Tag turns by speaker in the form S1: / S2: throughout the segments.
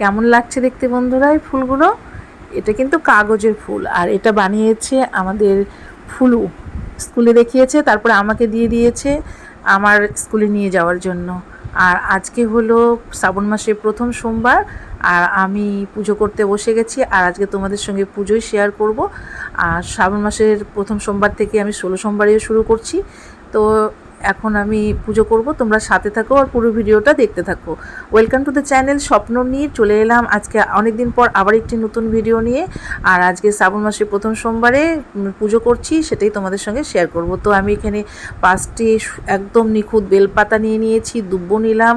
S1: কেমন লাগছে দেখতে বন্ধুরা এই ফুলগুলো? এটা কিন্তু কাগজের ফুল, আর এটা বানিয়েছে আমাদের ফুলু। স্কুলে দেখিয়েছে, তারপরে আমাকে দিয়ে দিয়েছে আমার স্কুলে নিয়ে যাওয়ার জন্য। আর আজকে হলো শ্রাবণ মাসের প্রথম সোমবার, আর আমি পুজো করতে বসে গেছি, আর আজকে তোমাদের সঙ্গে পুজোই শেয়ার করব। আর শ্রাবণ মাসের প্রথম সোমবার থেকে আমি ষোলো সোমবারেও শুরু করছি। তো এখন আমি পুজো করব, তোমরা সাথে থাকো আর পুরো ভিডিওটা দেখতে থাকো। ওয়েলকাম টু দ্য চ্যানেল স্বপ্ন নিয়ে চলে এলাম আজকে অনেক দিন পর আবার একটি নতুন ভিডিও নিয়ে। আর আজকে শ্রাবণ মাসের প্রথম সোমবারে পুজো করছি, সেটাই তোমাদের সঙ্গে শেয়ার করব। তো আমি এখানে পাঁচটি একদম নিখুঁত বেলপাতা নিয়ে নিয়েছি, দুব্ব নিলাম,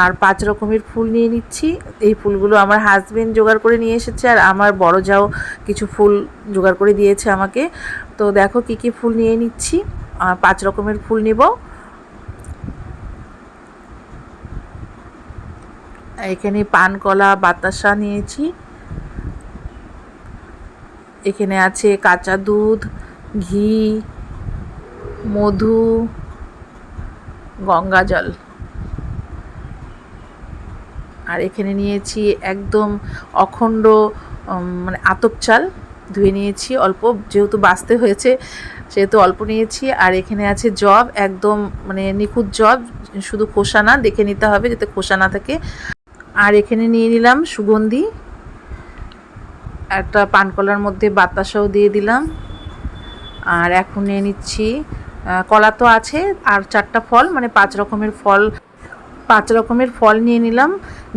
S1: আর পাঁচ রকমের ফুল নিয়ে নিচ্ছি। এই ফুলগুলো আমার হাজবেন্ড জোগাড় করে নিয়ে এসেছে, আর আমার বড় যাও কিছু ফুল জোগাড় করে দিয়েছে আমাকে। তো দেখো কি কি ফুল নিয়ে নিচ্ছি পাঁচ রকমের ফুল নেব। এখানে পান কলা, বাতাসা নিয়েছি। এখানে আছে কাঁচা দুধ, ঘি, মধু, গঙ্গা জল। আর এখানে নিয়েছি একদম অখণ্ড মানে আতপ চাল। ধুয়ে নিয়েছি অল্প, যেহেতু বাঁচতে হয়েছে, সেহেতু অল্প নিয়েছি। আর এখানে আছে জব, একদম মানে নিখুঁত জব, শুধু খোসা না, দেখে নিতে হবে যাতে খোসা না থাকে। আর এখানে নিয়ে নিলাম সুগন্ধি, একটা পানকলার মধ্যে বাতাসাও দিয়ে দিলাম। আর এখন নিয়ে নিচ্ছি কলা তো আছে, আর চারটা ফল মানে পাঁচ রকমের ফল, পাঁচ রকমের ফল নিয়ে নিলাম।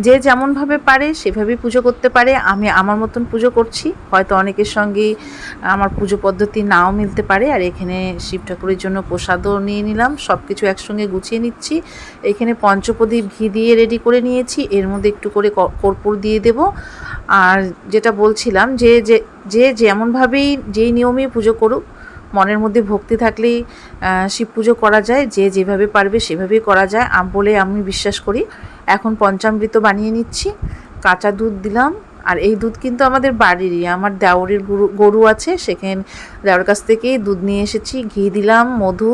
S1: যে যেমনভাবে পারে সেভাবেই পুজো করতে পারে। আমি আমার মতন পুজো করছি। হয়তো অনেকের সঙ্গেই আমার পুজো পদ্ধতি নাও মিলতে পারে। আর এখানে শিব ঠাকুরের জন্য প্রসাদও নিয়ে নিলাম। সব কিছু একসঙ্গে গুছিয়ে নিচ্ছি। এখানে পঞ্চপ্রদীপ ঘি দিয়ে রেডি করে নিয়েছি। এর মধ্যে একটু করে কর্পূর দিয়ে দেব। আর যেটা বলছিলাম যে যে যে যেমনভাবেই যেই নিয়মেই পুজো করুক, মনের মধ্যে ভক্তি থাকলেই শিব পুজো করা যায়। যে যেভাবে পারবে সেভাবেই করা যায়। বলে আমি বিশ্বাস করি। এখন পঞ্চামৃত বানিয়ে নিচ্ছি, কাঁচা দুধ দিলাম, আর এই দুধ কিন্তু আমাদের বাড়িরই, আমার দেওরের গরু আছে, সেখানে দেওয়ার কাছ থেকেই দুধ নিয়ে এসেছি, ঘি দিলাম, মধু।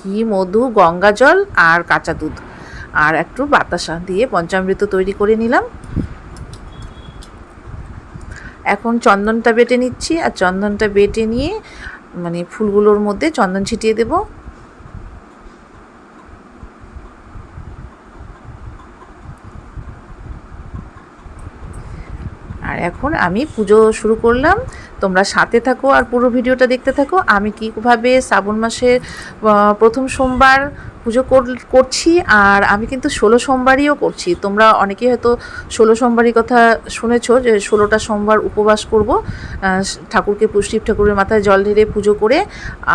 S1: ঘি, মধু, গঙ্গা জল আর কাঁচা দুধ। আর একটু বাতাসা দিয়ে পঞ্চামৃত তৈরি করে নিলাম। এখন চন্দনটা বেটে নিচ্ছি, আর চন্দনটা বেটে নিয়ে মানে ফুলগুলোর মধ্যে চন্দন ছিটিয়ে দেব। আর এখন আমি পুজো শুরু করলাম। তোমরা সাথে থাকো আর পুরো ভিডিওটা দেখতে থাকো। আমি কীভাবে শ্রাবণ মাসের প্রথম সোমবার পুজো কর- করছি আর আমি কিন্তু ষোলো সোমবারইও করছি। তোমরা অনেকেই হয়তো ষোলো সোমবারই কথা শুনেছো যে ষোলোটা সোমবার উপবাস করব। ঠাকুরকে শিব ঠাকুরের মাথায় জল ঢেলে পুজো করে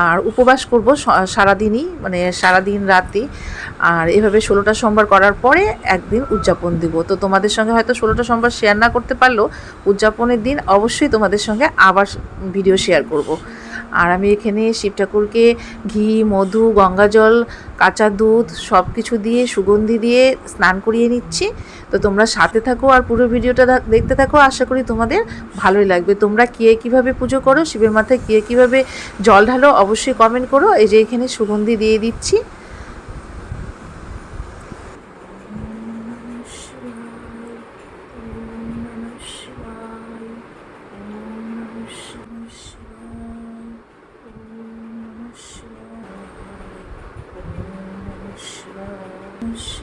S1: আর উপবাস করব সারাদিনই মানে সারাদিন রাতি। আর এভাবে ষোলোটা সোমবার করার পরে একদিন উদযাপন দিব। তো তোমাদের সঙ্গে হয়তো ষোলোটা সোমবার শেয়ার না করতে পারলেও উদযাপনের দিন অবশ্যই তোমাদের সঙ্গে আবার ভিডিও শেয়ার করব। আর আমি এখানে শিব ঠাকুরকে ঘি, মধু গঙ্গাজল কাঁচা দুধ সব কিছু দিয়ে, সুগন্ধি দিয়ে স্নান করিয়ে নিচ্ছি। তো তোমরা সাথে থাকো আর পুরো ভিডিওটা দেখতে থাকো। আশা করি তোমাদের ভালোই লাগবে। তোমরা কে কীভাবে পুজো করো, শিবের মাথায় কে কীভাবে জল ঢালো, অবশ্যই কমেন্ট করো। এই যে এখানে সুগন্ধি দিয়ে দিচ্ছি।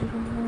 S1: শুরু হয়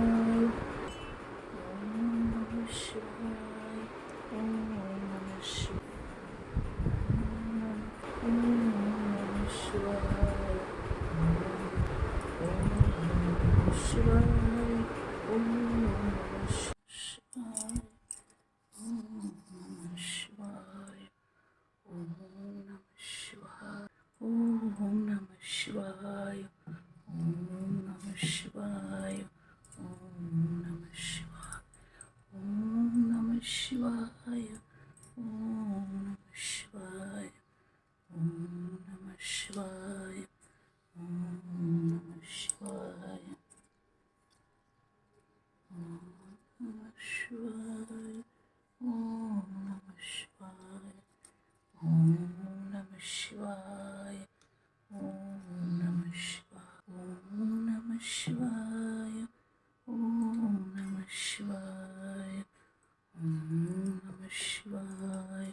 S1: शिवाय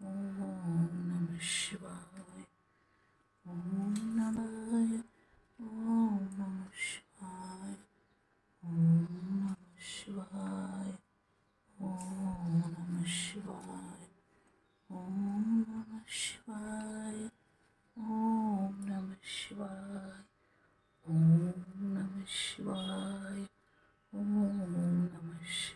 S1: ओम नमः शिवाय ओम नमः ओम नमः शिवाय ओम नमः शिवाय ओम नमः शिवाय ओम नमः शिवाय ओम नमः शिवाय ओम नमः शिवाय ओम नमः शिवाय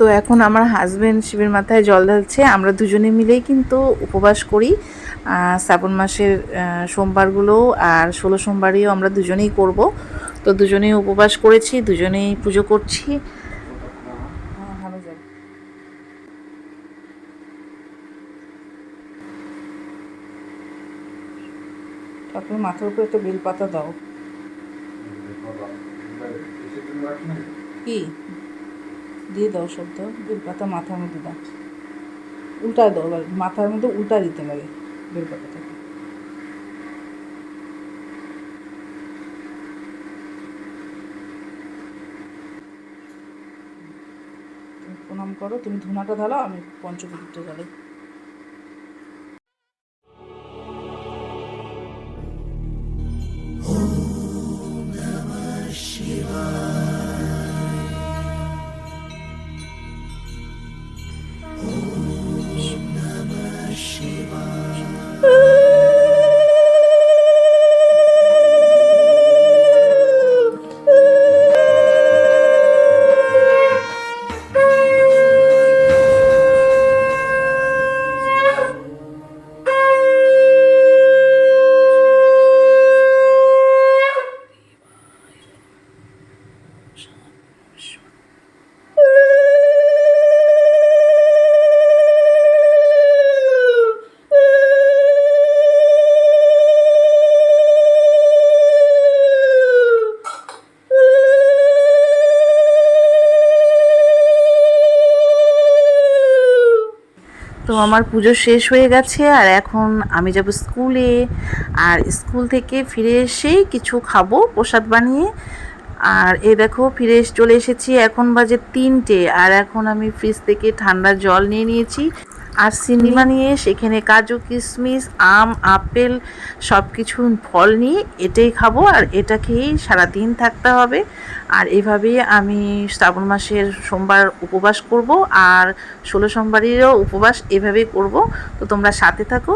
S1: তো এখন আমার হাজব্যান্ড শিবের মাথায় জল ঢালছে। আমরা দুজনে মিলেই কিন্তু উপবাস করি। শ্রাবণ মাসের সোমবারগুলো আর ষোলো সোমবারইও আমরা দুজনেই করব। তো দুজনেই উপবাস করেছি দুজনেই পুজো করছি। তারপরে মাথার উপরে একটা বেলপাতা দাও। কি? দিয়ে দাও শব্দ। দাও বেলপাতা মাথার মধ্যে দাও। উল্টা দাও মাথার মধ্যে উল্টা দিতে লাগে বেলপাতাটাকে প্রণাম করো, তুমি ধুনাটা ঢালো আমি পঞ্চকুটিটা ঢালাই। আমার পুজো শেষ হয়ে গেছে, আর এখন আমি যাব স্কুলে। আর স্কুল থেকে ফিরে এসেই কিছু খাব, প্রসাদ বানিয়ে। আর এ দেখো, ফিরে চলে এসেছি এখন বাজে তিনটে, আর এখন আমি ফ্রিজ থেকে ঠান্ডা জল নিয়ে নিয়েছি। আর সিনেমা নিয়ে, সেখানে কাজু কিশমিশ আম, আপেল সব কিছু ফল নিয়ে এটাই খাব আর এটা খেয়েই সারাদিন থাকতে হবে। আর এভাবেই আমি শ্রাবণ মাসের সোমবার উপবাস করব আর ষোলো সোমবারেরও উপবাস এভাবেই করব। তো তোমরা সাথে থাকো।